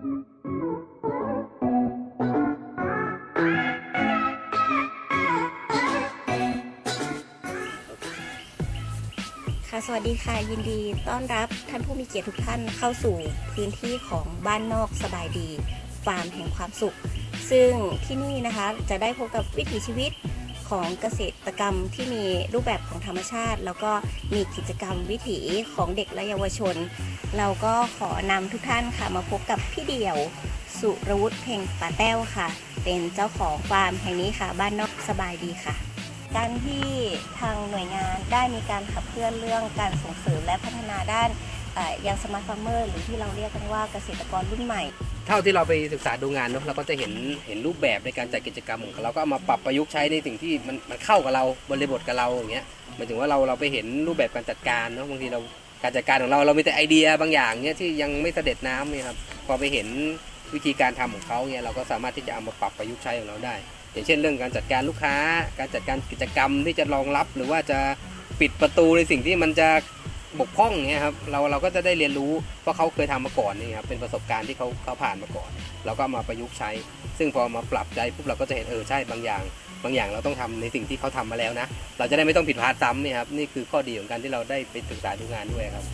ค่ะสวัสดีค่ะยินดีต้อนรับท่านผู้มีเกียรติทุกท่านเข้าสู่พื้นที่ของบ้านนอกสบายดี ฟาร์มแห่งความสุข ซึ่งที่นี่นะคะจะได้พบกับวิถีชีวิต ของเกษตรกรรมที่มีรูปแบบของธรรมชาติ แล้วก็มีกิจกรรมวิถีของเด็กและเยาวชน เราก็ขอนำทุกท่านค่ะมาพบกับพี่เดี่ยว สุรวุฒิเพ่งป่าแต้วค่ะ เป็นเจ้าของฟาร์มแห่งนี้ค่ะ บ้านนอกสบายดีค่ะ การที่ทางหน่วยงานได้มีการขับเคลื่อนเรื่องการส่งเสริมและพัฒนาด้านยังสมาร์ทฟาร์มเมอร์หรือที่เราเรียกกันว่าเกษตรกรรุ่นใหม่ เท่าที่เราไปศึกษาดูงานเนาะเราก็จะเห็นเห็นรูปแบบในการจัดกิจกรรมของเขาเราก็เอามาปรับประยุกต์ใช้ในสิ่งที่มันมันเข้ากับเราบริบทกับเราอย่างเงี้ยหมายถึงว่าเราเราไปเห็นรูปแบบการจัดการเนาะบางทีเราการจัดการของเราเรามีแต่ไอเดียบางอย่างเนี้ยที่ยังไม่เสด็จน้ำเนี่ยครับพอไปเห็นวิธีการทำของเขาเนี่ยเราก็สามารถที่จะเอามาปรับประยุกต์ใช้ของเราได้ อย่างเช่นเรื่องการจัดการลูกค้า การจัดการกิจกรรมที่จะรองรับหรือว่าจะปิดประตูในสิ่งที่มันจะ บกพร่องเนี่ยครับเราเราก็จะได้เรียนรู้เพราะเขาเคยทำมาก่อนนี่ครับเป็นประสบการณ์ที่เขาเขาผ่านมาก่อน เราก็มาประยุกต์ใช้ ซึ่งพอมาปรับใจปุ๊บเราก็จะเห็นเออใช่บางอย่าง บางอย่างเราต้องทำในสิ่งที่เขาทำมาแล้วนะ เราจะได้ไม่ต้องผิดพลาดซ้ำนี่ครับนี่คือข้อดีของการที่เราได้ไปศึกษาดูงานด้วยครับ